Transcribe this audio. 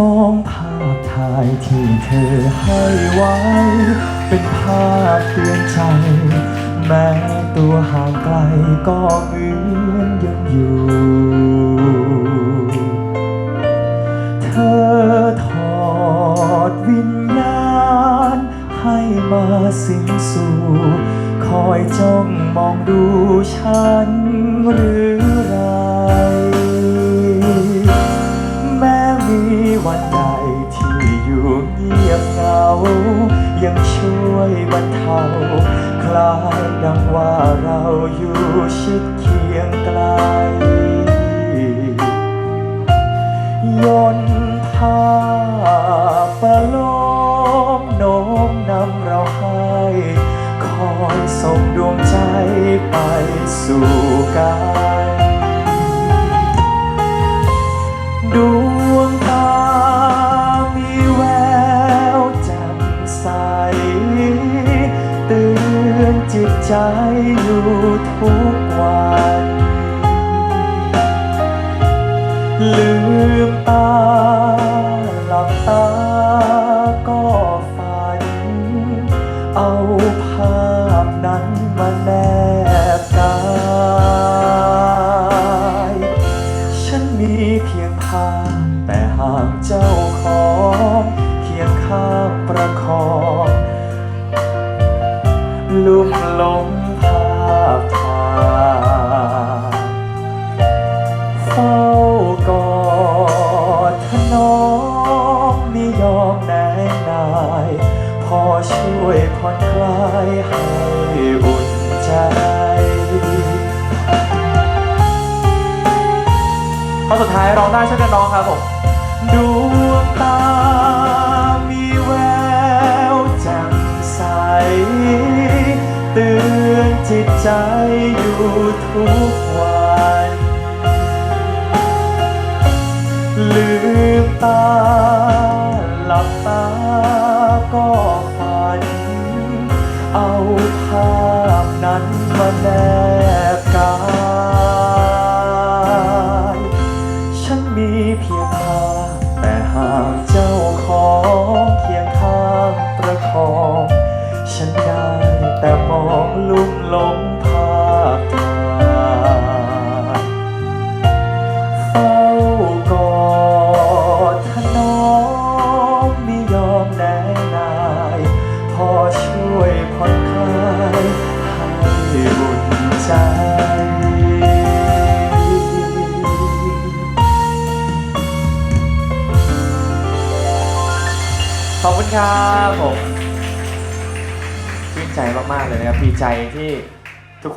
มองภาพถ่ายที่เธอให้ไว้ เป็นภาพเตือนใจ แม้ตัวห่างไกลก็เหมือนยังอยู่ เธอถอดวิญญาณ ให้มาสิงสู่ คอยจ้องมองดูฉันหรือ ลายดังว่าเราอยู่ชิดเคียงไกลยนผ้าประโลมโน้มนำเราให้คอยส่งดวงใจไปสู่กัน ใจอยู่ทุกวันลืมตาหลับตาก็ฝัน เอาภาพนั้นมาแนบกายฉันมีเพียงภาพแต่หากเจ้าของเคียงข้างประคอง ลุ่มหลงภาพถ่ายเฝ้ากอดถนอมไม่ยอมแน่นาย พอช่วยผ่อนคลายให้อุ่นใจข้อสุดท้ายร้องได้ช่วยกันร้องครับผมดู ใจอยู่ทุกวัน ลืมตา หลับตาก็ฝัน เอาภาพนั้นมาแนบกายฉันมีเพียงภาพแต่หากเจ้าของเคียงข้างประคอง ฉันได้แต่มองลุ่มหลงภาพถ่ายเฝ้ากอดถนอมไม่ยอมแน่นาย พอช่วยผ่อนคลายให้อุ่นใจขอบคุณครับผม ใจมากๆเลยนะครับดีใจที่